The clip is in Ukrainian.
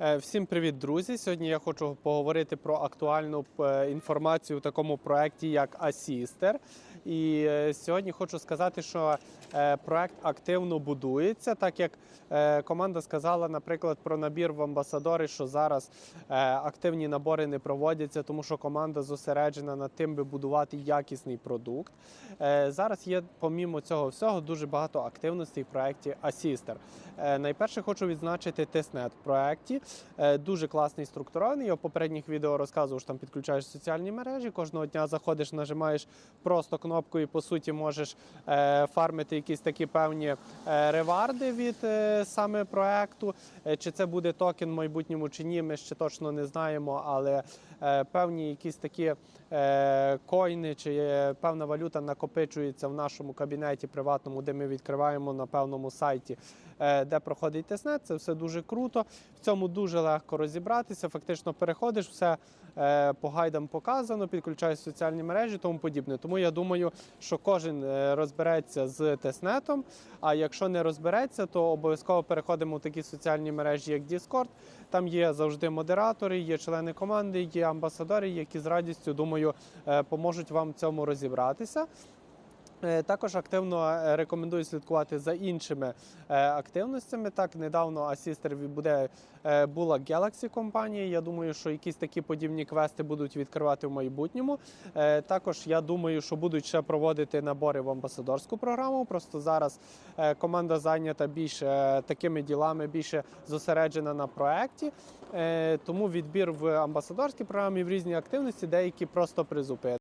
Е, Всім привіт, друзі! Сьогодні я хочу поговорити про актуальну е, інформацію в такому проєкті, як Асістер. І е, сьогодні хочу сказати, що проект активно будується, так як команда сказала, наприклад, про набір в амбасадори, що зараз активні набори не проводяться, тому що команда зосереджена над тим, би будувати якісний продукт. Зараз є, помімо цього всього, дуже багато активностей в проєкті Асістер. Найперше хочу відзначити тестнет в проєкті. Е, Дуже класний структурований. Я в попередніх відео розказував, що там підключаєш соціальні мережі. Кожного дня заходиш, нажимаєш просто кнопку і по суті можеш е, фармити якісь такі певні е, реварди від саме проекту. Чи це буде токен в майбутньому чи ні, ми ще точно не знаємо, але певні якісь такі койни чи певна валюта накопичується в нашому кабінеті приватному, де ми відкриваємо на певному сайті, де проходить тестнет. Це все дуже круто. В цьому дуже легко розібратися. Фактично переходиш, все е, по гайдам показано, підключаєш соціальні мережі, тому подібне. Тому я думаю, що кожен е, розбереться з тестнетом. А якщо не розбереться, то обов'язково переходимо в такі соціальні мережі, як Discord. Там є завжди модератори, є члени команди, є амбасадори, які з радістю думаю е, поможуть вам в цьому розібратися. Е, Також активно е, рекомендую слідкувати за іншими е, активностями. Так, недавно Асістер буде була Galaxy компанія. Я думаю, що якісь такі подібні квести будуть відкривати в майбутньому. Також я думаю, що будуть ще проводити набори в амбасадорську програму. Просто зараз команда зайнята більше такими ділами, більше зосереджена на проекті. Тому відбір в амбасадорській програмі в різні активності, деякі просто призупинені.